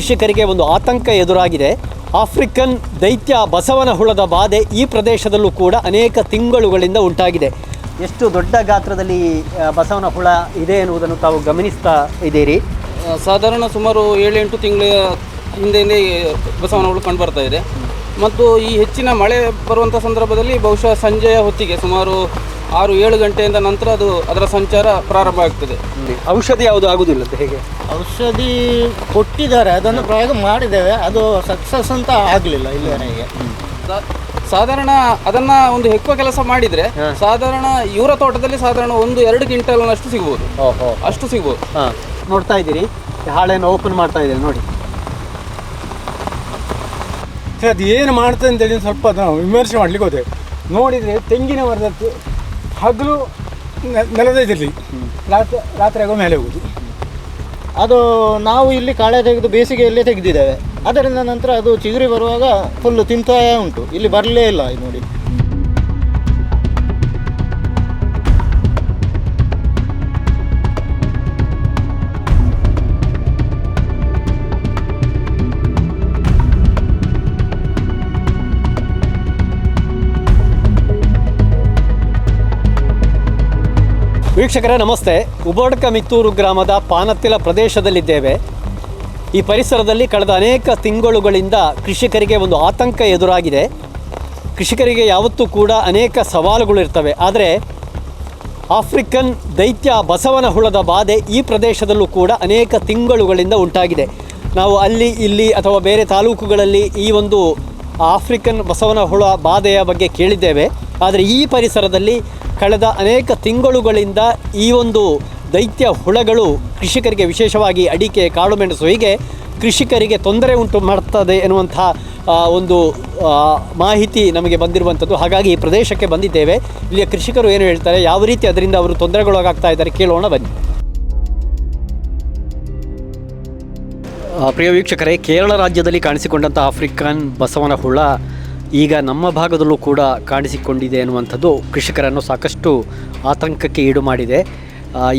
ಕೃಷಿಕರಿಗೆ ಒಂದು ಆತಂಕ ಎದುರಾಗಿದೆ. ಆಫ್ರಿಕನ್ ದೈತ್ಯ ಬಸವನ ಹುಳದ ಬಾಧೆ ಈ ಪ್ರದೇಶದಲ್ಲೂ ಕೂಡ ಅನೇಕ ತಿಂಗಳುಗಳಿಂದ ಉಂಟಾಗಿದೆ. ಎಷ್ಟು ದೊಡ್ಡ ಗಾತ್ರದಲ್ಲಿ ಬಸವನ ಹುಳ ಇದೆ ಎನ್ನುವುದನ್ನು ತಾವು ಗಮನಿಸ್ತಾ ಇದ್ದೀರಿ? ಸಾಧಾರಣ ಸುಮಾರು ಏಳೆಂಟು ತಿಂಗಳ ಹಿಂದೆಯೇ ಬಸವನ ಹುಳು ಕಂಡು ಬರ್ತಾ ಇದೆ. ಮತ್ತು ಈ ಹೆಚ್ಚಿನ ಮಳೆ ಬರುವಂಥ ಸಂದರ್ಭದಲ್ಲಿ ಬಹುಶಃ ಸಂಜೆಯ ಹೊತ್ತಿಗೆ ಸುಮಾರು ಆರು ಏಳು ಗಂಟೆಯಿಂದ ನಂತರ ಅದು ಅದರ ಸಂಚಾರ ಪ್ರಾರಂಭ ಆಗ್ತದೆ. ಔಷಧಿ ಯಾವುದು ಆಗುದಿಲ್ಲ ಅಂತ ಹೇಗೆ? ಔಷಧಿ ಕೊಟ್ಟಿದ್ದಾರೆ ಅದನ್ನು ಪ್ರಯೋಗ ಮಾಡಿದ್ದೇವೆ ಅದು ಸಕ್ಸಸ್ ಅಂತ ಆಗಲಿಲ್ಲ ಇಲ್ಲಿವರೆಗೆ. ಸಾಧಾರಣ ಅದನ್ನ ಒಂದು ಹೆಕ್ಕುವ ಕೆಲಸ ಮಾಡಿದ್ರೆ ಸಾಧಾರಣ ಇವರ ತೋಟದಲ್ಲಿ ಸಾಧಾರಣ ಒಂದು ಎರಡು ಕ್ವಿಂಟಲ್ನಷ್ಟು ಸಿಗ್ಬೋದು. ಓಹೋ. ಅಷ್ಟು ಸಿಗ್ಬೋದು. ಹಾಂ. ನೋಡ್ತಾ ಇದ್ದೀರಿ ಹಾಳೆಯನ್ನು ಓಪನ್ ಮಾಡ್ತಾ ಇದ್ದೀರಿ ನೋಡಿ. ಸರ್ ಅದು ಏನು ಮಾಡ್ತದೆ ಅಂತೇಳಿ ಸ್ವಲ್ಪ ವಿಮರ್ಶೆ ಮಾಡ್ಲಿಕ್ಕೆ ಹೋದೆ. ನೋಡಿದರೆ ತೆಂಗಿನ ಮರದ ಹಗಲು ನೆಲದೇ ಇದರಲ್ಲಿ ರಾತ್ರಿ ರಾತ್ರಿ ಆಗೋ ಮೇಲೆ ಹೋಗುದು. ಅದು ನಾವು ಇಲ್ಲಿ ಕಾಳೆ ತೆಗೆದು ಬೇಸಿಗೆಯಲ್ಲೇ ತೆಗೆದಿದ್ದೇವೆ. ಅದರಿಂದ ನಂತರ ಅದು ಚಿಗುರಿ ಬರುವಾಗ ಫುಲ್ಲು ತಿಂತಾಯೇ ಉಂಟು. ಇಲ್ಲಿ ಬರಲೇ ಇಲ್ಲ ಇದು ನೋಡಿ. ವೀಕ್ಷಕರೇ, ನಮಸ್ತೆ. ಉಬೋಡ್ಕ ಮಿತ್ತೂರು ಗ್ರಾಮದ ಪಾನತ್ತಿಲ ಪ್ರದೇಶದಲ್ಲಿದ್ದೇವೆ. ಈ ಪರಿಸರದಲ್ಲಿ ಕಳೆದ ಅನೇಕ ತಿಂಗಳುಗಳಿಂದ ಕೃಷಿಕರಿಗೆ ಒಂದು ಆತಂಕ ಎದುರಾಗಿದೆ. ಕೃಷಿಕರಿಗೆ ಯಾವತ್ತೂ ಕೂಡ ಅನೇಕ ಸವಾಲುಗಳು ಇರ್ತವೆ. ಆದರೆ, ಆಫ್ರಿಕನ್ ದೈತ್ಯ ಬಸವನ ಹುಳದ ಬಾಧೆ ಈ ಪ್ರದೇಶದಲ್ಲೂ ಕೂಡ ಅನೇಕ ತಿಂಗಳುಗಳಿಂದ ಉಂಟಾಗಿದೆ. ನಾವು ಅಲ್ಲಿ, ಇಲ್ಲಿ ಅಥವಾ ಬೇರೆ ತಾಲೂಕುಗಳಲ್ಲಿ ಈ ಒಂದು ಆಫ್ರಿಕನ್ ಬಸವನ ಹುಳ ಬಾಧೆಯ ಬಗ್ಗೆ ಕೇಳಿದ್ದೇವೆ. ಆದರೆ ಈ ಪರಿಸರದಲ್ಲಿ ಕಳೆದ ಅನೇಕ ತಿಂಗಳುಗಳಿಂದ ಈ ಒಂದು ದೈತ್ಯ ಹುಳಗಳು ಕೃಷಿಕರಿಗೆ ವಿಶೇಷವಾಗಿ ಅಡಿಕೆ ಕಾಳುಮೆಣಸು ಹೀಗೆ ಕೃಷಿಕರಿಗೆ ತೊಂದರೆ ಉಂಟು ಮಾಡ್ತದೆ ಎನ್ನುವಂಥ ಒಂದು ಮಾಹಿತಿ ನಮಗೆ ಬಂದಿರುವಂಥದ್ದು. ಹಾಗಾಗಿ ಈ ಪ್ರದೇಶಕ್ಕೆ ಬಂದಿದ್ದೇವೆ. ಇಲ್ಲಿಯ ಕೃಷಿಕರು ಏನು ಹೇಳ್ತಾರೆ? ಯಾವ ರೀತಿ ಅದರಿಂದ ಅವರು ತೊಂದರೆಗೊಳಗಾಗ್ತಾ ಇದ್ದಾರೆ ಕೇಳೋಣ ಬನ್ನಿ. ಪ್ರಿಯ ವೀಕ್ಷಕರೇ, ಕೇರಳ ರಾಜ್ಯದಲ್ಲಿ ಕಾಣಿಸಿಕೊಂಡಂಥ ಆಫ್ರಿಕನ್ ಬಸವನ ಹುಳ ಈಗ ನಮ್ಮ ಭಾಗದಲ್ಲೂ ಕೂಡ ಕಾಣಿಸಿಕೊಂಡಿದೆ ಎನ್ನುವಂಥದ್ದು ಕೃಷಿಕರನ್ನು ಸಾಕಷ್ಟು ಆತಂಕಕ್ಕೆ ಈಡು ಮಾಡಿದೆ.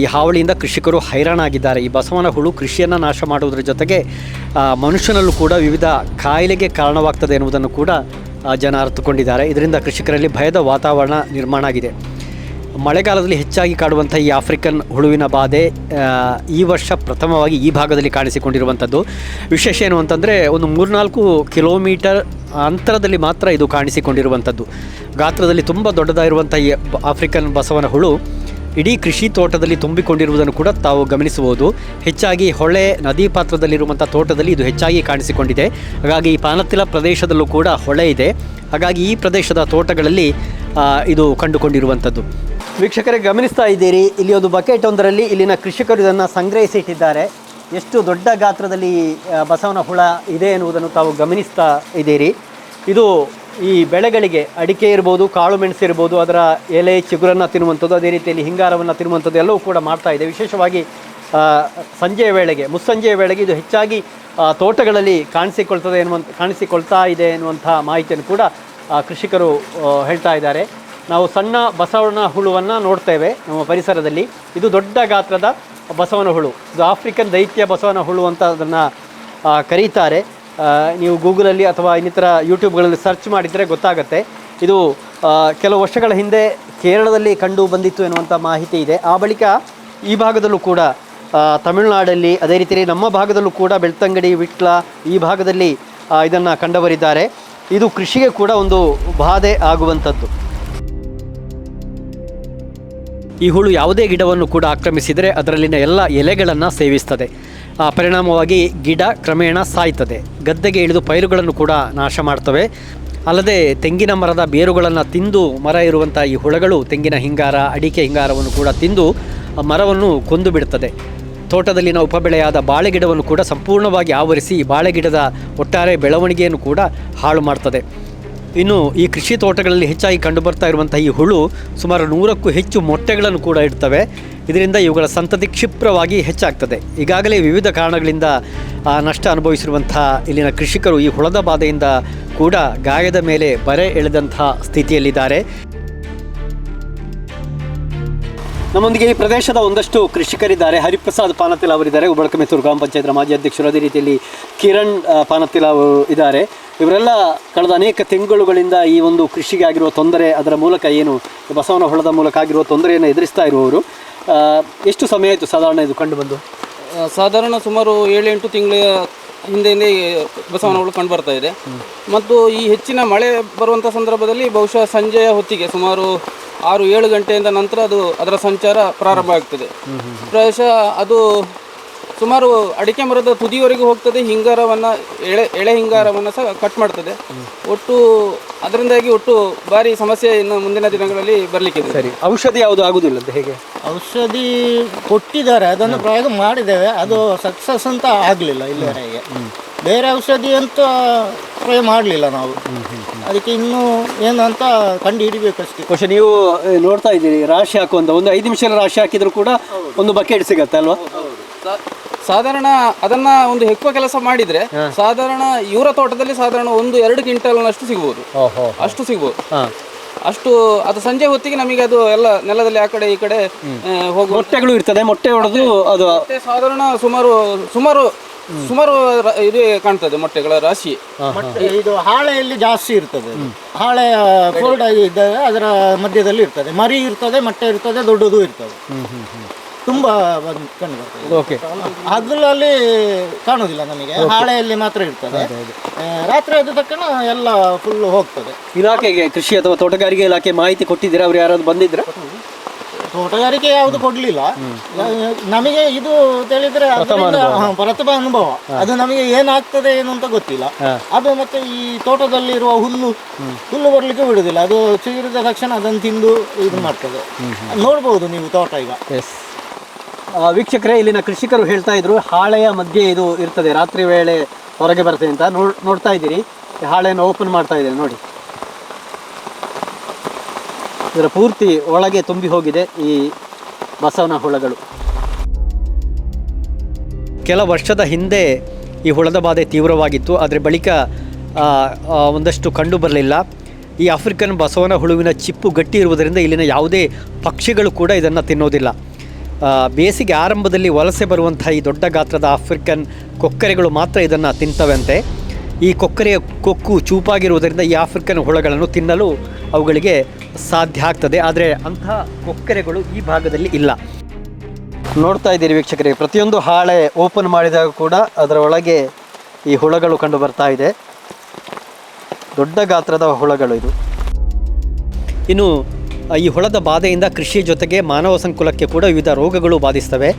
ಈ ಹಾವಳಿಯಿಂದ ಕೃಷಿಕರು ಹೈರಾಣಾಗಿದ್ದಾರೆ. ಈ ಬಸವನ ಹುಳು ಕೃಷಿಯನ್ನು ನಾಶ ಮಾಡುವುದರ ಜೊತೆಗೆ ಮನುಷ್ಯನಲ್ಲೂ ಕೂಡ ವಿವಿಧ ಕಾಯಿಲೆಗೆ ಕಾರಣವಾಗ್ತದೆ ಎನ್ನುವುದನ್ನು ಕೂಡ ಜನ ಅರ್ಥಕೊಂಡಿದ್ದಾರೆ ಇದರಿಂದ ಕೃಷಿಕರಲ್ಲಿ ಭಯದ ವಾತಾವರಣ ನಿರ್ಮಾಣ ಆಗಿದೆ. ಮಳೆಗಾಲದಲ್ಲಿ ಹೆಚ್ಚಾಗಿ ಕಾಡುವಂಥ ಈ ಆಫ್ರಿಕನ್ ಹುಳುವಿನ ಬಾಧೆ ಈ ವರ್ಷ ಪ್ರಥಮವಾಗಿ ಈ ಭಾಗದಲ್ಲಿ ಕಾಣಿಸಿಕೊಂಡಿರುವಂಥದ್ದು. ವಿಶೇಷ ಏನು ಅಂತಂದರೆ, ಒಂದು ಮೂರ್ನಾಲ್ಕು ಕಿಲೋಮೀಟರ್ ಅಂತರದಲ್ಲಿ ಮಾತ್ರ ಇದು ಕಾಣಿಸಿಕೊಂಡಿರುವಂಥದ್ದು. ಗಾತ್ರದಲ್ಲಿ ತುಂಬ ದೊಡ್ಡದಾಗಿರುವಂಥ ಈ ಆಫ್ರಿಕನ್ ಬಸವನ ಹುಳು, ಇಡೀ ಕೃಷಿ ತೋಟದಲ್ಲಿ ತುಂಬಿಕೊಂಡಿರುವುದನ್ನು ಕೂಡ ತಾವು ಗಮನಿಸಬಹುದು. ಹೆಚ್ಚಾಗಿ ಹೊಳೆ, ನದಿ ಪಾತ್ರದಲ್ಲಿರುವಂಥ ತೋಟದಲ್ಲಿ ಇದು ಹೆಚ್ಚಾಗಿ ಕಾಣಿಸಿಕೊಂಡಿದೆ. ಹಾಗಾಗಿ ಈ ಪಾನತ್ತಿಲ ಪ್ರದೇಶದಲ್ಲೂ ಕೂಡ ಹೊಳೆ ಇದೆ. ಹಾಗಾಗಿ ಈ ಪ್ರದೇಶದ ತೋಟಗಳಲ್ಲಿ ಇದು ಕಂಡುಕೊಂಡಿರುವಂಥದ್ದು. ವೀಕ್ಷಕರೇ, ಗಮನಿಸ್ತಾ ಇದ್ದೀರಿ, ಇಲ್ಲಿ ಒಂದು ಬಕೆಟ್ ಒಂದರಲ್ಲಿ ಇಲ್ಲಿನ ಕೃಷಿಕರು ಇದನ್ನು ಸಂಗ್ರಹಿಸಿಟ್ಟಿದ್ದಾರೆ ಎಷ್ಟು ದೊಡ್ಡ ಗಾತ್ರದಲ್ಲಿ ಬಸವನ ಹುಳ ಇದೆ ಎನ್ನುವುದನ್ನು ತಾವು ಗಮನಿಸ್ತಾ ಇದ್ದೀರಿ. ಇದು ಈ ಬೆಳೆಗಳಿಗೆ ಅಡಿಕೆ ಇರ್ಬೋದು, ಕಾಳು ಮೆಣಸು ಇರ್ಬೋದು, ಅದರ ಎಲೆ, ಚಿಗುರನ್ನು ತಿನ್ನುವಂಥದ್ದು, ಅದೇ ರೀತಿಯಲ್ಲಿ ಹಿಂಗಾರವನ್ನು ತಿನ್ನುವಂಥದ್ದು ಎಲ್ಲವೂ ಕೂಡ ಮಾಡ್ತಾ ಇದೆ. ವಿಶೇಷವಾಗಿ ಸಂಜೆಯ ವೇಳೆಗೆ, ಮುಸ್ಸಂಜೆಯ ವೇಳೆಗೆ ಇದು ಹೆಚ್ಚಾಗಿ ತೋಟಗಳಲ್ಲಿ ಕಾಣಿಸಿಕೊಳ್ತದೆ ಎನ್ನುವಂಥ, ಕಾಣಿಸಿಕೊಳ್ತಾ ಇದೆ ಎನ್ನುವಂಥ ಮಾಹಿತಿಯನ್ನು ಕೂಡ ಕೃಷಿಕರು ಹೇಳ್ತಾ ಇದ್ದಾರೆ. ನಾವು ಸಣ್ಣ ಬಸವನ ಹುಳುವನ್ನು ನೋಡ್ತೇವೆ ನಮ್ಮ ಪರಿಸರದಲ್ಲಿ. ಇದು ದೊಡ್ಡ ಗಾತ್ರದ ಬಸವನ ಹುಳು. ಇದು ಆಫ್ರಿಕನ್ ದೈತ್ಯ ಬಸವನ ಹುಳು ಅಂತ ಅದನ್ನು ಕರೀತಾರೆ. ನೀವು ಗೂಗಲಲ್ಲಿ ಅಥವಾ ಇನ್ನಿತರ ಯೂಟ್ಯೂಬ್ಗಳಲ್ಲಿ ಸರ್ಚ್ ಮಾಡಿದರೆ ಗೊತ್ತಾಗುತ್ತೆ. ಇದು ಕೆಲವು ವರ್ಷಗಳ ಹಿಂದೆ ಕೇರಳದಲ್ಲಿ ಕಂಡು ಬಂದಿತ್ತು ಎನ್ನುವಂಥ ಮಾಹಿತಿ ಇದೆ. ಆ ಬಳಿಕ ಈ ಭಾಗದಲ್ಲೂ ಕೂಡ ತಮಿಳುನಾಡಲ್ಲಿ ಅದೇ ರೀತಿಯಲ್ಲಿ ನಮ್ಮ ಭಾಗದಲ್ಲೂ ಕೂಡ ಬೆಳ್ತಂಗಡಿ, ವಿಟ್ಲ ಈ ಭಾಗದಲ್ಲಿ ಇದನ್ನು ಕಂಡುಬರಿದ್ದಾರೆ ಇದು ಕೃಷಿಗೆ ಕೂಡ ಒಂದು ಬಾಧೆ ಆಗುವಂಥದ್ದು. ಈ ಹುಳು ಯಾವುದೇ ಗಿಡವನ್ನು ಕೂಡ ಆಕ್ರಮಿಸಿದರೆ ಅದರಲ್ಲಿನ ಎಲ್ಲ ಎಲೆಗಳನ್ನು ಸೇವಿಸ್ತದೆ. ಪರಿಣಾಮವಾಗಿ ಗಿಡ ಕ್ರಮೇಣ ಸಾಯ್ತದೆ. ಗದ್ದೆಗೆ ಇಳಿದು ಪೈರುಗಳನ್ನು ಕೂಡ ನಾಶ ಮಾಡ್ತವೆ. ಅಲ್ಲದೆ ತೆಂಗಿನ ಮರದ ಬೇರುಗಳನ್ನು ತಿಂದು ಮರ ಇರುವಂಥ ಈ ಹುಳಗಳು ತೆಂಗಿನ ಹಿಂಗಾರ, ಅಡಿಕೆ ಹಿಂಗಾರವನ್ನು ಕೂಡ ತಿಂದು ಮರವನ್ನು ಕೊಂದು ಬಿಡುತ್ತದೆ ತೋಟದಲ್ಲಿನ ಉಪಬೆಳೆಯಾದ ಬಾಳೆ ಗಿಡವನ್ನು ಕೂಡ ಸಂಪೂರ್ಣವಾಗಿ ಆವರಿಸಿ ಬಾಳೆ ಗಿಡದ ಒಟ್ಟಾರೆ ಬೆಳವಣಿಗೆಯನ್ನು ಕೂಡ ಹಾಳು ಮಾಡ್ತದೆ. ಇನ್ನು ಈ ಕೃಷಿ ತೋಟಗಳಲ್ಲಿ ಹೆಚ್ಚಾಗಿ ಕಂಡುಬರ್ತಾ ಇರುವಂಥ ಈ ಹುಳು ಸುಮಾರು ನೂರಕ್ಕೂ ಹೆಚ್ಚು ಮೊಟ್ಟೆಗಳನ್ನು ಕೂಡ ಇಡ್ತವೆ. ಇದರಿಂದ ಇವುಗಳ ಸಂತತಿ ಕ್ಷಿಪ್ರವಾಗಿ ಹೆಚ್ಚಾಗ್ತದೆ. ಈಗಾಗಲೇ ವಿವಿಧ ಕಾರಣಗಳಿಂದ ನಷ್ಟ ಅನುಭವಿಸಿರುವಂಥ ಇಲ್ಲಿನ ಕೃಷಿಕರು ಈ ಹುಳದ ಬಾಧೆಯಿಂದ ಕೂಡ ಗಾಯದ ಮೇಲೆ ಬರೆ ಎಳೆದಂಥ ಸ್ಥಿತಿಯಲ್ಲಿದ್ದಾರೆ. ನಮ್ಮೊಂದಿಗೆ ಈ ಪ್ರದೇಶದ ಒಂದಷ್ಟು ಕೃಷಿಕರಿದ್ದಾರೆ. ಹರಿಪ್ರಸಾದ್ ಪಾನತಿಲ್ ಅವರಿದ್ದಾರೆ. ಉಬಳಕಮೆತ್ತೂರು ಗ್ರಾಮ ಪಂಚಾಯತ್ನ ಮಾಜಿ ಅಧ್ಯಕ್ಷರು ಅದೇ ರೀತಿಯಲ್ಲಿ ಕಿರಣ್ ಪಾನತಿಲ ಅವರು ಇದ್ದಾರೆ. ಇವರೆಲ್ಲ ಕಳೆದ ಅನೇಕ ತಿಂಗಳುಗಳಿಂದ ಈ ಒಂದು ಕೃಷಿಗೆ ಆಗಿರುವ ತೊಂದರೆ ಅದರ ಮೂಲಕ ಏನು ಬಸವನ ಹೊಳದ ಮೂಲಕ ಆಗಿರುವ ತೊಂದರೆಯನ್ನು ಎದುರಿಸ್ತಾ ಇರುವವರು. ಎಷ್ಟು ಸಮಯ ಆಯಿತು ಸಾಧಾರಣ ಇದು ಕಂಡುಬಂದು? ಸಾಧಾರಣ ಸುಮಾರು ಏಳೆಂಟು ತಿಂಗಳ ಹಿಂದೆಯೇ ಬಸವನಗಳು ಕಂಡು ಬರ್ತಾ ಇದೆ. ಮತ್ತು ಈ ಹೆಚ್ಚಿನ ಮಳೆ ಬರುವಂಥ ಸಂದರ್ಭದಲ್ಲಿ ಬಹುಶಃ ಸಂಜೆಯ ಹೊತ್ತಿಗೆ ಸುಮಾರು ಆರು ಏಳು ಗಂಟೆಯಿಂದ ನಂತರ ಅದು ಅದರ ಸಂಚಾರ ಪ್ರಾರಂಭ ಆಗ್ತದೆ. ಪ್ರಾಯಶಃ ಅದು ಸುಮಾರು ಅಡಿಕೆ ಮರದ ತುದಿಯವರೆಗೂ ಹೋಗ್ತದೆ ಹಿಂಗಾರವನ್ನು ಎಳೆ ಎಳೆ ಹಿಂಗಾರವನ್ನು ಸಹ ಕಟ್ ಮಾಡ್ತದೆ. ಒಟ್ಟು ಅದರಿಂದಾಗಿ ಒಟ್ಟು ಭಾರಿ ಸಮಸ್ಯೆ ಇನ್ನು ಮುಂದಿನ ದಿನಗಳಲ್ಲಿ ಬರಲಿಕ್ಕಿದೆ. ಸರಿ ಔಷಧಿ ಯಾವುದು ಆಗುದಿಲ್ಲ ಅಂತ ಹೇಗೆ? ಔಷಧಿ ಕೊಟ್ಟಿದ್ದಾರೆ ಅದನ್ನು ಪ್ರಯೋಗ ಮಾಡಿದ್ದೇವೆ ಅದು ಸಕ್ಸಸ್ ಅಂತ ಆಗಲಿಲ್ಲ ಇಲ್ಲಿವರೆಗೆ. ಬೇರೆ ಔಷಧಿ ಅಂತ ಟ್ರೈ ಮಾಡಲಿಲ್ಲ ನಾವು. ಅದಕ್ಕೆ ಇನ್ನೂ ಏನು ಅಂತ ಕಂಡು ಹಿಡಿಬೇಕಷ್ಟೇ ಬಹುಶಃ ನೀವು ನೋಡ್ತಾ ಇದ್ದೀರಿ ರಾಶಿ ಹಾಕುವಂತ ಒಂದು ಐದು ನಿಮಿಷ ರಾಶಿ ಹಾಕಿದ್ರು ಕೂಡ ಒಂದು ಬಕೆಟ್ ಸಿಗತ್ತೆ ಅಲ್ವಾ? ಸಾ- ಸಾಧಾರಣ ಅದನ್ನ ಒಂದು ಹೆಕ್ಕುವ ಕೆಲಸ ಮಾಡಿದ್ರೆ ಸಾಧಾರಣ ಇವರ ತೋಟದಲ್ಲಿ ಸಾಧಾರಣ ಒಂದು ಎರಡು ಕ್ವಿಂಟಲ್ನಷ್ಟು ಸಿಗ್ಬೋದು. ಓಹೋ ಅಷ್ಟು ಸಿಗ್ಬೋದು. ಅಷ್ಟು ಅದು ಸಂಜೆ ಹೊತ್ತಿಗೆ ನಮಗೆ ಅದು ಎಲ್ಲ ನೆಲದಲ್ಲಿ ಆ ಕಡೆ ಈ ಕಡೆ ಹೋಗಿ ಹೋಗುವ ಮೊಟ್ಟೆಗಳು ಇರ್ತದೆ ಮೊಟ್ಟೆ ಹೊಡೆದು ಅದು ಸಾಧಾರಣ ಸುಮಾರು ಸುಮಾರು ಸುಮಾರು ರ- ಇದು ಕಾಣ್ತದೆ ಮೊಟ್ಟೆಗಳ ರಾಶಿ. ಮೊಟ್ಟೆ ಇದು ಹಾಳೆಯಲ್ಲಿ ಜಾಸ್ತಿ ಇರ್ತದೆ. ಅದು. ಹಾಳೆ ಫೋಲ್ಡ್ ಆಗಿ ಇದ್ದಾಗ ಅದರ ಮಧ್ಯದಲ್ಲಿ ಇರ್ತದೆ. ಮರಿ ಇರ್ತದೆ ಮೊಟ್ಟೆ ಇರ್ತದೆ ದೊಡ್ಡದು ಇರ್ತದೆ. ತುಂಬಾ ಬಂದ್ ಕಂಡು ಬರ್ತದೆ. ಓಕೆ. ಹಗಲಲ್ಲಿ ಕಾಣುದಿಲ್ಲ ನಮಗೆ. ಹಾಳೆಯಲ್ಲಿ ಮಾತ್ರ ಇರ್ತದೆ. ಆ, ರಾತ್ರಿ ಆದ ತಕ್ಷಣ ಎಲ್ಲ ಫುಲ್ ಹೋಗ್ತದೆ. ಇಲಾಖೆಗೆ ಕೃಷಿ ಅಥವಾ ತೋಟಗಾರಿಕೆ ಇಲಾಖೆ ಮಾಹಿತಿ ಕೊಟ್ಟಿದ್ದೀರಾ? ಅವ್ರು ಯಾರಾದ್ರು ಬಂದಿದ್ರ? ತೋಟಗಾರಿಕೆ ಯಾವುದು ಕೊಡ್ಲಿಲ್ಲ. ನಮಗೆ ಇದು ತಿಳಿದ್ರೆ ಪ್ರಥಮ ಅನುಭವ. ಅದು ನಮಗೆ ಏನಾಗ್ತದೆ ಏನು ಅಂತ ಗೊತ್ತಿಲ್ಲ. ಅದು ಮತ್ತೆ ಈ ತೋಟದಲ್ಲಿ ಇರುವ ಹುಲ್ಲು ಹುಲ್ಲು ಬರ್ಲಿಕ್ಕೆ ಬಿಡುದಿಲ್ಲ. ಅದು ಚಿಗಿರಿದ ತಕ್ಷಣ ಅದನ್ನು ತಿಂದು ಇದು ಮಾಡ್ತದೆ. ನೋಡ್ಬೋದು ನೀವು ತೋಟ ಈಗ. ವೀಕ್ಷಕರೇ ಇಲ್ಲಿನ ಕೃಷಿಕರು ಹೇಳ್ತಾ ಇದ್ರು ಹಾಳೆಯ ಮಧ್ಯೆ ಇದು ಇರ್ತದೆ. ರಾತ್ರಿ ವೇಳೆ ಹೊರಗೆ ಬರ್ತದೆ ಅಂತ ನೋಡ್ ನೋಡ್ತಾ ಇದ್ದೀರಿ. ಹಾಳೆಯನ್ನು ಓಪನ್ ಮಾಡ್ತಾ ಇದ್ದೀನಿ ನೋಡಿ. ಇದರ ಪೂರ್ತಿ ಒಳಗೆ ತುಂಬಿ ಹೋಗಿದೆ ಈ ಬಸವನ ಹುಳಗಳು. ಕೆಲ ವರ್ಷದ ಹಿಂದೆ ಈ ಹುಳದ ಬಾಧೆ ತೀವ್ರವಾಗಿತ್ತು. ಆದರೆ ಬಳಿಕ ಒಂದಷ್ಟು ಕಂಡು ಬರಲಿಲ್ಲ. ಈ ಆಫ್ರಿಕನ್ ಬಸವನ ಹುಳುವಿನ ಚಿಪ್ಪು ಗಟ್ಟಿ ಇರುವುದರಿಂದ ಇಲ್ಲಿನ ಯಾವುದೇ ಪಕ್ಷಿಗಳು ಕೂಡ ಇದನ್ನು ತಿನ್ನೋದಿಲ್ಲ. ಬೇಸಿಗೆ ಆರಂಭದಲ್ಲಿ ವಲಸೆ ಬರುವಂಥ ಈ ದೊಡ್ಡ ಗಾತ್ರದ ಆಫ್ರಿಕನ್ ಕೊಕ್ಕರೆಗಳು ಮಾತ್ರ ಇದನ್ನು ತಿಂತವಂತೆ. ಈ ಕೊಕ್ಕರೆಯ ಕೊಕ್ಕು ಚೂಪಾಗಿರುವುದರಿಂದ ಈ ಆಫ್ರಿಕನ್ ಹುಳಗಳನ್ನು ತಿನ್ನಲು ಅವುಗಳಿಗೆ ಸಾಧ್ಯ ಆಗ್ತದೆ. ಆದರೆ ಅಂತಹ ಕೊಕ್ಕರೆಗಳು ಈ ಭಾಗದಲ್ಲಿ ಇಲ್ಲ. ನೋಡ್ತಾ ಇದ್ದೀರಿ ವೀಕ್ಷಕರಿಗೆ ಪ್ರತಿಯೊಂದು ಹಾಳೆ ಓಪನ್ ಮಾಡಿದಾಗ ಕೂಡ ಅದರ ಒಳಗೆ ಈ ಹುಳಗಳು ಕಂಡು ಬರ್ತಾ ಇದೆ. ದೊಡ್ಡ ಗಾತ್ರದ ಹುಳಗಳು ಇದು. ಇನ್ನು ಈ ಹುಳದ ಬಾಧೆಯಿಂದ ಕೃಷಿ ಜೊತೆಗೆ ಮಾನವ ಸಂಕುಲಕ್ಕೆ ಕೂಡ ವಿವಿಧ ರೋಗಗಳು ಬಾಧಿಸ್ತವೆ.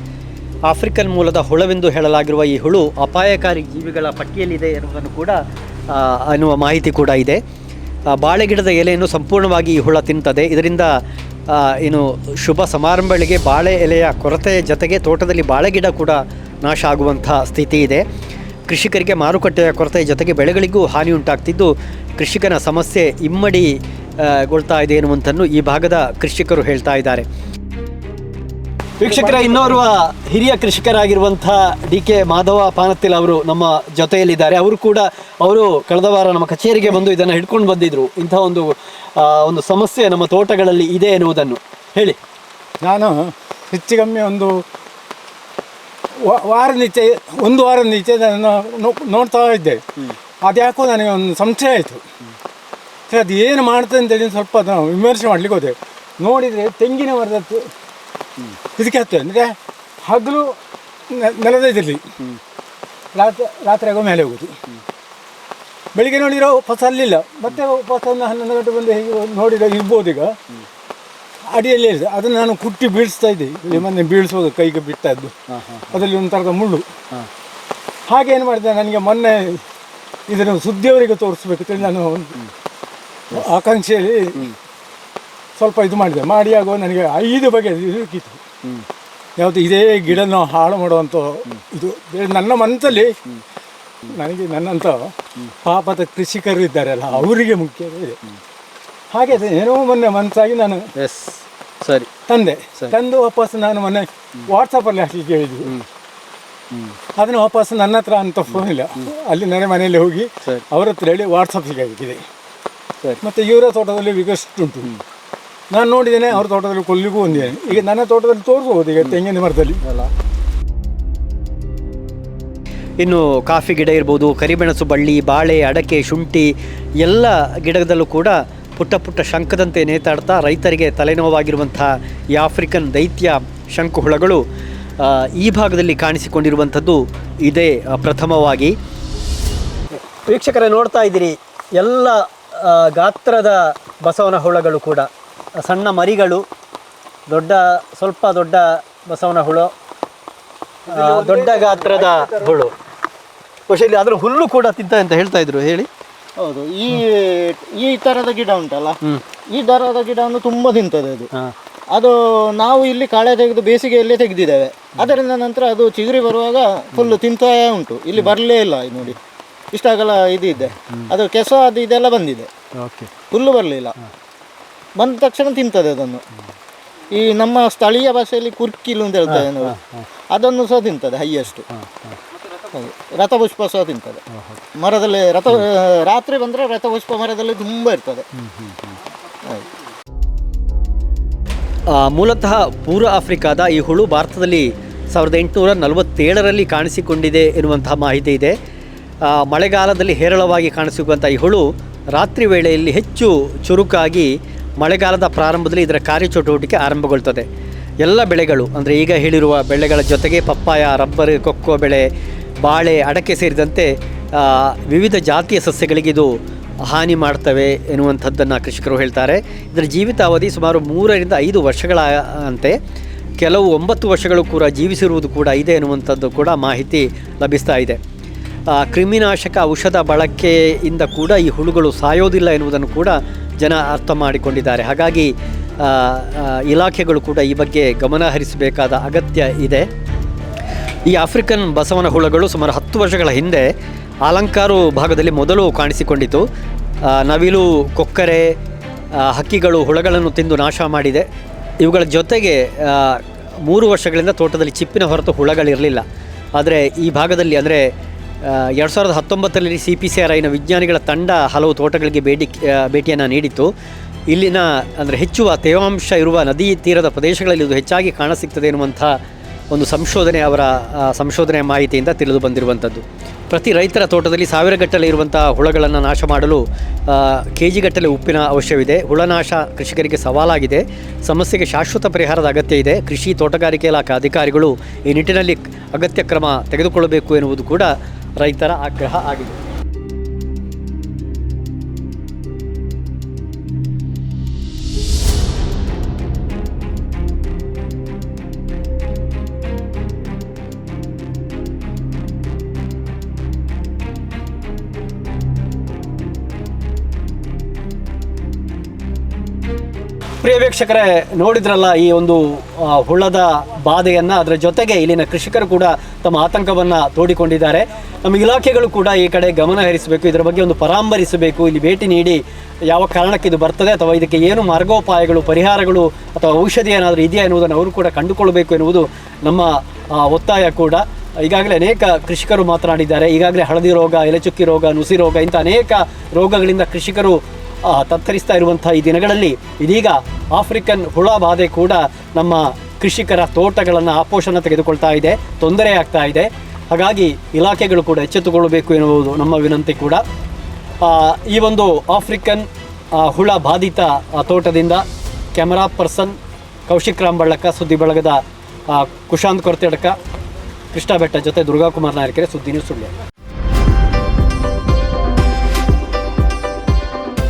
ಆಫ್ರಿಕನ್ ಮೂಲದ ಹುಳವೆಂದು ಹೇಳಲಾಗಿರುವ ಈ ಹುಳು ಅಪಾಯಕಾರಿ ಜೀವಿಗಳ ಪಟ್ಟಿಯಲ್ಲಿದೆ ಎನ್ನುವುದನ್ನು ಕೂಡ ಅನ್ನುವ ಮಾಹಿತಿ ಕೂಡ ಇದೆ. ಬಾಳೆಗಿಡದ ಎಲೆಯನ್ನು ಸಂಪೂರ್ಣವಾಗಿ ಈ ಹುಳ ತಿಂತದೆ. ಇದರಿಂದ ಏನು ಶುಭ ಸಮಾರಂಭಗಳಿಗೆ ಬಾಳೆ ಎಲೆಯ ಕೊರತೆಯ ಜೊತೆಗೆ ತೋಟದಲ್ಲಿ ಬಾಳೆಗಿಡ ಕೂಡ ನಾಶ ಆಗುವಂಥ ಸ್ಥಿತಿ ಇದೆ. ಕೃಷಿಕರಿಗೆ ಮಾರುಕಟ್ಟೆಯ ಕೊರತೆಯ ಜೊತೆಗೆ ಬೆಳೆಗಳಿಗೂ ಹಾನಿ ಉಂಟಾಗ್ತಿದ್ದು, ಕೃಷಿಕನ ಸಮಸ್ಯೆ ಇಮ್ಮಡಿಗೊಳ್ತಾ ಇದೆ ಎನ್ನುವಂಥನ್ನು ಈ ಭಾಗದ ಕೃಷಿಕರು ಹೇಳ್ತಾ ಇದ್ದಾರೆ. ವೀಕ್ಷಕರ, ಇನ್ನೋರ್ವ ಹಿರಿಯ ಕೃಷಿಕರಾಗಿರುವಂತಹ ಡಿ ಕೆ ಮಾಧವ ಪಾನತಿಲ್ ಅವರು ನಮ್ಮ ಜೊತೆಯಲ್ಲಿದ್ದಾರೆ. ಅವರು ಕೂಡ, ಅವರು ಕಳೆದ ವಾರ ನಮ್ಮ ಕಚೇರಿಗೆ ಬಂದು ಇದನ್ನು ಹಿಡ್ಕೊಂಡು ಬಂದಿದ್ರು. ಇಂಥ ಒಂದು ಒಂದು ಸಮಸ್ಯೆ ನಮ್ಮ ತೋಟಗಳಲ್ಲಿ ಇದೆ ಎನ್ನುವುದನ್ನು. ಹೇಳಿ. ನಾನು ಹೆಚ್ಚು ಕಮ್ಮಿ ಒಂದು ವಾರ ನೀಚೆ, ಒಂದು ವಾರ ನೀಚೆ ನಾನು ನೋ- ನೋಡ್ತಾ ಇದ್ದೆ. ಅದ್ಯಾಕೋ ನನಗೆ ಒಂದು ಸಂಶಯ ಆಯಿತು. ಅದು ಏನು ಮಾಡ್ತದೆ ಅಂತೇಳಿ ಸ್ವಲ್ಪ ವಿಮರ್ಶೆ ಮಾಡ್ಲಿಕ್ಕೆ ಹೋದೆ. ನೋಡಿದರೆ ತೆಂಗಿನ ಮರದ ಇದಕ್ಕೆ ಹತ್ತು ಅಂದರೆ ಹಗಲು ನೆಲದ ಇದಿರಲಿ ರಾತ್ರಿ ರಾತ್ರಿ ಆಗೋ ಮೇಲೆ ಹೋಗೋದು. ಬೆಳಿಗ್ಗೆ ನೋಡಿರೋ ಉಪವಾಸ ಅಲ್ಲಿಲ್ಲ. ಮತ್ತೆ ಉಪವಾಸ ಒಂದು ಹನ್ನೊಂದು ಗಂಟೆ ಬಂದು ಹೀಗೆ ನೋಡಿರೋ ಇರ್ಬೋದು ಈಗ. ಅಡಿಯಲ್ಲಿ ಇದೆ ಅದನ್ನು ನಾನು ಕುಟ್ಟಿ ಬೀಳಿಸ್ತಾ ಇದ್ದೆ. ಮೊನ್ನೆ ಬೀಳಿಸುವಾಗ ಕೈಗೆ ಬಿಟ್ಟದ್ದು ಅದರಲ್ಲಿ ಒಂದು ಥರದ ಮುಳ್ಳು. ಹಾಗೆ ಏನು ಮಾಡಿದೆ ನನಗೆ ಮೊನ್ನೆ ಇದನ್ನು ಸುದ್ದಿಯವರಿಗೆ ತೋರಿಸ್ಬೇಕು ಅಂತೇಳಿ ನಾನು ಆಕಾಂಕ್ಷೆಯಲ್ಲಿ ಸ್ವಲ್ಪ ಇದು ಮಾಡಿದೆ. ಮಾಡಿ ಆಗೋ ನನಗೆ ಐದು ಬಗೆ ಇದು ಸಿಕ್ಕಿತು. ಯಾವುದು ಇದೇ ಗಿಡನ ಹಾಳು ಮಾಡುವಂಥ ಇದು. ನನ್ನ ಮನಸ್ಸಲ್ಲಿ ನನಗೆ ನನ್ನಂಥ ಪಾಪದ ಕೃಷಿಕರು ಇದ್ದಾರಲ್ಲ ಅವರಿಗೆ ಮುಖ್ಯ ಇದೆ. ಹಾಗೆ ಏನೋ ಮೊನ್ನೆ ಮನಸ್ಸಾಗಿ ನಾನು ಎಸ್ ಸರಿ. ತಂದೆ. ತಂದು ವಾಪಸ್ ನಾನು ಮೊನ್ನೆ ವಾಟ್ಸಪ್ಪಲ್ಲಿ ಹಾಕಿ ಕೇಳಿದ್ವಿ ಅದನ್ನು ವಾಪಸ್ ನನ್ನ ಹತ್ರ ಅಂತ ಫೋನ್ ಇಲ್ಲ. ಅಲ್ಲಿ ನನ್ನ ಮನೆಯಲ್ಲಿ ಹೋಗಿ ಅವರ ಹತ್ರ ಹೇಳಿ ವಾಟ್ಸಾಪ್ ಹಾಕಿದೆ. ಮತ್ತು ಇವರ ತೋಟದಲ್ಲಿ ವಿಗಸ್ಟ್ ಉಂಟು. ನಾನು ನೋಡಿದ್ದೇನೆ ಅವ್ರ ತೋಟದಲ್ಲಿ ಕೊಲ್ಲಿಗೂ ಹೊಂದಿದ್ದೇನೆ ಈಗ ನನ್ನ ತೋಟದಲ್ಲಿ ತೋರಿಸ್ಬೋದು ಈಗ ತೆಂಗಿನ ಮರದಲ್ಲಿ. ಇನ್ನು ಕಾಫಿ ಗಿಡ ಇರ್ಬೋದು ಕರಿಮೆಣಸು ಬಳ್ಳಿ ಬಾಳೆ ಅಡಕೆ ಶುಂಠಿ ಎಲ್ಲ ಗಿಡದಲ್ಲೂ ಕೂಡ ಪುಟ್ಟ ಪುಟ್ಟ ಶಂಖದಂತೆ ನೇತಾಡ್ತಾ ರೈತರಿಗೆ ತಲೆನೋವಾಗಿರುವಂಥ ಈ ಆಫ್ರಿಕನ್ ದೈತ್ಯ ಶಂಕು ಹುಳಗಳು ಈ ಭಾಗದಲ್ಲಿ ಕಾಣಿಸಿಕೊಂಡಿರುವಂಥದ್ದು ಇದೇ ಪ್ರಥಮವಾಗಿ. ವೀಕ್ಷಕರೇ ನೋಡ್ತಾ ಇದ್ದೀರಿ ಎಲ್ಲ ಗಾತ್ರದ ಬಸವನ ಹುಳಗಳು ಕೂಡ. ಸಣ್ಣ ಮರಿಗಳು ದೊಡ್ಡ ಸ್ವಲ್ಪ ದೊಡ್ಡ ಬಸವನ ಹುಳು ಆ, ದೊಡ್ಡ ಗಾತ್ರದ ಹುಳು. ಖುಷಿಯಲ್ಲಿ ಇಲ್ಲಿ ಅದ್ರ ಹುಲ್ಲು ಕೂಡ ತಿಂತ ಅಂತ ಹೇಳ್ತಾ ಇದ್ರು ಹೇಳಿ. ಹೌದು ಈ ಈ ತರದ ಗಿಡ ಉಂಟಲ್ಲ ಈ ತರದ ಗಿಡವನ್ನು ತುಂಬಾ ತಿಂತದೆ ಅದು. ಅದು ನಾವು ಇಲ್ಲಿ ಕಳೆ ತೆಗೆದು ಬೇಸಿಗೆಯಲ್ಲೇ ತೆಗೆದಿದ್ದೇವೆ. ಅದರಿಂದ ನಂತರ ಅದು ಚಿಗುರಿ ಬರುವಾಗ ಫುಲ್ ತಿಂತಾ ಉಂಟು. ಇಲ್ಲಿ ಬರಲೇ ಇಲ್ಲ ನೋಡಿ. ಇದು ಇದಿದೆ. ಅದು ಕೆಸ ಅದು ಇದೆಲ್ಲ ಬಂದಿದೆ. ಓಕೆ. ಹುಲ್ಲು ಬರಲಿಲ್ಲ. ಬಂದ ತಕ್ಷಣ ತಿಂತದೆ ಅದನ್ನು. ಈ ನಮ್ಮ ಸ್ಥಳೀಯ ಭಾಷೆಯಲ್ಲಿ ಕುರ್ಕಿಲು ಅಂತ ಹೇಳ್ತಾರೆ ನಾವು ಅದನ್ನು ಸಹ ತಿಂತದೆ ಹೈಯೆಸ್ಟ್. ರಥಪುಷ್ಪ ಸಹ ತಿಂತದೆ. ಮರದಲ್ಲಿ ರಥ ರಾತ್ರಿ ಬಂದರೆ ರಥಪುಷ್ಪ ಮರದಲ್ಲಿ ತುಂಬ ಇರ್ತದೆ. ಮೂಲತಃ ಪೂರ್ವ ಆಫ್ರಿಕಾದ ಈ ಹುಳು ಭಾರತದಲ್ಲಿ ಸಾವಿರದ ಎಂಟುನೂರ ನಲವತ್ತೇಳರಲ್ಲಿ ಕಾಣಿಸಿಕೊಂಡಿದೆ ಎನ್ನುವಂತಹ ಮಾಹಿತಿ ಇದೆ. ಮಳೆಗಾಲದಲ್ಲಿ ಹೇರಳವಾಗಿ ಕಾಣಿಸಿರುವಂಥ ಈ ಹುಳು ರಾತ್ರಿ ವೇಳೆಯಲ್ಲಿ ಹೆಚ್ಚು ಚುರುಕಾಗಿ ಮಳೆಗಾಲದ ಪ್ರಾರಂಭದಲ್ಲಿ ಇದರ ಕಾರ್ಯಚಟುವಟಿಕೆ ಆರಂಭಗೊಳ್ತದೆ ಎಲ್ಲ ಬೆಳೆಗಳು, ಅಂದರೆ ಈಗ ಹೇಳಿರುವ ಬೆಳೆಗಳ ಜೊತೆಗೆ ಪಪ್ಪಾಯ, ರಬ್ಬರ್, ಕೊಕ್ಕೋ ಬೆಳೆ, ಬಾಳೆ, ಅಡಕೆ ಸೇರಿದಂತೆ ವಿವಿಧ ಜಾತಿಯ ಸಸ್ಯಗಳಿಗೆ ಇದು ಹಾನಿ ಮಾಡ್ತವೆ ಎನ್ನುವಂಥದ್ದನ್ನು ಕೃಷಿಕರು ಹೇಳ್ತಾರೆ. ಇದರ ಜೀವಿತಾವಧಿ ಸುಮಾರು ಮೂರರಿಂದ ಐದು ವರ್ಷಗಳ ಅಂತೆ ಕೆಲವು ಒಂಬತ್ತು ವರ್ಷಗಳು ಕೂಡ ಜೀವಿಸಿರುವುದು ಕೂಡ ಇದೆ ಎನ್ನುವಂಥದ್ದು ಕೂಡ ಮಾಹಿತಿ ಲಭಿಸ್ತಾ ಇದೆ. ಕ್ರಿಮಿನಾಶಕ ಔಷಧ ಬಳಕೆಯಿಂದ ಕೂಡ ಈ ಹುಳುಗಳು ಸಾಯೋದಿಲ್ಲ ಎನ್ನುವುದನ್ನು ಕೂಡ ಜನ ಅರ್ಥ ಮಾಡಿಕೊಂಡಿದ್ದಾರೆ. ಹಾಗಾಗಿ ಇಲಾಖೆಗಳು ಕೂಡ ಈ ಬಗ್ಗೆ ಗಮನ ಹರಿಸಬೇಕಾದ ಅಗತ್ಯ ಇದೆ. ಈ ಆಫ್ರಿಕನ್ ಬಸವನ ಹುಳುಗಳು ಸುಮಾರು ಹತ್ತು ವರ್ಷಗಳ ಹಿಂದೆ ಅಲಂಕಾರು ಭಾಗದಲ್ಲಿ ಮೊದಲು ಕಾಣಿಸಿಕೊಂಡಿತು. ನವಿಲು, ಕೊಕ್ಕರೆ ಹಕ್ಕಿಗಳು, ಹುಳಗಳನ್ನು ತಿಂದು ನಾಶ ಮಾಡಿದೆ. ಇವುಗಳ ಜೊತೆಗೆ ಮೂರು ವರ್ಷಗಳಿಂದ ತೋಟದಲ್ಲಿ ಚಿಪ್ಪಿನ ಹೊರತು ಹುಳಗಳಿರಲಿಲ್ಲ. ಆದರೆ ಈ ಭಾಗದಲ್ಲಿ ಅಂದರೆ ಎರಡು ಸಾವಿರದ ಹತ್ತೊಂಬತ್ತರಲ್ಲಿ ಸಿ ಪಿ ಸಿ ಆರ್ ಐನ ವಿಜ್ಞಾನಿಗಳ ತಂಡ ಹಲವು ತೋಟಗಳಿಗೆ ಭೇಟಿ ಭೇಟಿಯನ್ನು ನೀಡಿತ್ತು. ಇಲ್ಲಿನ, ಅಂದರೆ ಹೆಚ್ಚುವ ತೇವಾಂಶ ಇರುವ ನದಿ ತೀರದ ಪ್ರದೇಶಗಳಲ್ಲಿ ಇದು ಹೆಚ್ಚಾಗಿ ಕಾಣಸಿಗ್ತದೆ ಎನ್ನುವಂಥ ಒಂದು ಸಂಶೋಧನೆ ಅವರ ಸಂಶೋಧನೆ ಮಾಹಿತಿಯಿಂದ ತಿಳಿದು ಬಂದಿರುವಂಥದ್ದು. ಪ್ರತಿ ರೈತರ ತೋಟದಲ್ಲಿ ಸಾವಿರಗಟ್ಟಲೆ ಇರುವಂಥ ಹುಳಗಳನ್ನು ನಾಶ ಮಾಡಲು ಕೆ ಜಿಗಟ್ಟಲೆ ಉಪ್ಪಿನ ಅವಶ್ಯವಿದೆ. ಹುಳನಾಶ ಕೃಷಿಕರಿಗೆ ಸವಾಲಾಗಿದೆ. ಸಮಸ್ಯೆಗೆ ಶಾಶ್ವತ ಪರಿಹಾರದ ಅಗತ್ಯ ಇದೆ. ಕೃಷಿ ತೋಟಗಾರಿಕೆ ಇಲಾಖೆ ಅಧಿಕಾರಿಗಳು ಈ ನಿಟ್ಟಿನಲ್ಲಿ ಅಗತ್ಯ ಕ್ರಮ ತೆಗೆದುಕೊಳ್ಳಬೇಕು ಎನ್ನುವುದು ಕೂಡ ರೈತರ ಆಗ್ರಹ ಆಗಿದೆ. ವೀಕ್ಷಕರೇ, ನೋಡಿದ್ರಲ್ಲ ಈ ಒಂದು ಹುಳದ ಬಾಧೆಯನ್ನು, ಅದರ ಜೊತೆಗೆ ಇಲ್ಲಿನ ಕೃಷಿಕರು ಕೂಡ ತಮ್ಮ ಆತಂಕವನ್ನು ತೋಡಿಕೊಂಡಿದ್ದಾರೆ. ನಮ್ಮ ಇಲಾಖೆಗಳು ಕೂಡ ಈ ಕಡೆ ಗಮನ ಹರಿಸಬೇಕು, ಇದರ ಬಗ್ಗೆ ಒಂದು ಪರಾಮರಿಸಬೇಕು, ಇಲ್ಲಿ ಭೇಟಿ ನೀಡಿ ಯಾವ ಕಾರಣಕ್ಕೆ ಇದು ಬರ್ತದೆ, ಅಥವಾ ಇದಕ್ಕೆ ಏನು ಮಾರ್ಗೋಪಾಯಗಳು, ಪರಿಹಾರಗಳು, ಅಥವಾ ಔಷಧಿ ಏನಾದರೂ ಇದೆಯಾ ಎನ್ನುವುದನ್ನು ಅವರು ಕೂಡ ಕಂಡುಕೊಳ್ಬೇಕು ಎನ್ನುವುದು ನಮ್ಮ ಒತ್ತಾಯ ಕೂಡ. ಈಗಾಗಲೇ ಅನೇಕ ಕೃಷಿಕರು ಮಾತನಾಡಿದ್ದಾರೆ. ಈಗಾಗಲೇ ಹಳದಿ ರೋಗ, ಎಲೆಚುಕ್ಕಿ ರೋಗ, ನುಸಿ ರೋಗ, ಇಂಥ ಅನೇಕ ರೋಗಗಳಿಂದ ಕೃಷಿಕರು ತತ್ತರಿಸ್ತಾ ಇರುವಂಥ ಈ ದಿನಗಳಲ್ಲಿ ಇದೀಗ ಆಫ್ರಿಕನ್ ಹುಳ ಬಾಧೆ ಕೂಡ ನಮ್ಮ ಕೃಷಿಕರ ತೋಟಗಳನ್ನು ಆಪೋಷಣ ತೆಗೆದುಕೊಳ್ತಾ ಇದೆ, ತೊಂದರೆ ಆಗ್ತಾ ಇದೆ. ಹಾಗಾಗಿ ಇಲಾಖೆಗಳು ಕೂಡ ಎಚ್ಚೆತ್ತುಕೊಳ್ಳಬೇಕು ಎನ್ನುವುದು ನಮ್ಮ ವಿನಂತಿ ಕೂಡ. ಈ ಒಂದು ಆಫ್ರಿಕನ್ ಹುಳ ಬಾಧಿತ ತೋಟದಿಂದ ಕ್ಯಾಮರಾ ಪರ್ಸನ್ ಕೌಶಿಕ್ ರಾಮ್ ಬಳ್ಳಕ ಸುದ್ದಿ ಬಳಗದ ಕುಶಾಂತ್ ಕೊರತೆಡಕ ಕೃಷ್ಣ ಬೆಟ್ಟ ಜೊತೆ ದುರ್ಗಾಕುಮಾರ್ ನಾಯಕರೆ ಸುದ್ದಿ news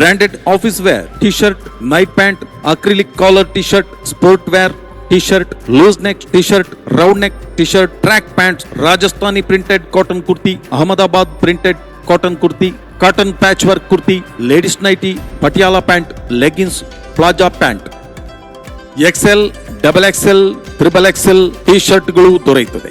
branded office wear T shirt night pant acrylic collar T shirt sport wear T shirt loose neck T shirt round neck T shirt track pants Rajasthani printed cotton kurti Ahmedabad printed cotton kurti cotton patch work kurti ladies nighty Patiala pant leggings palazzo pant XL double XL triple XL T ಶರ್ಟ್ಗಳು ದೊರೆಯುತ್ತದೆ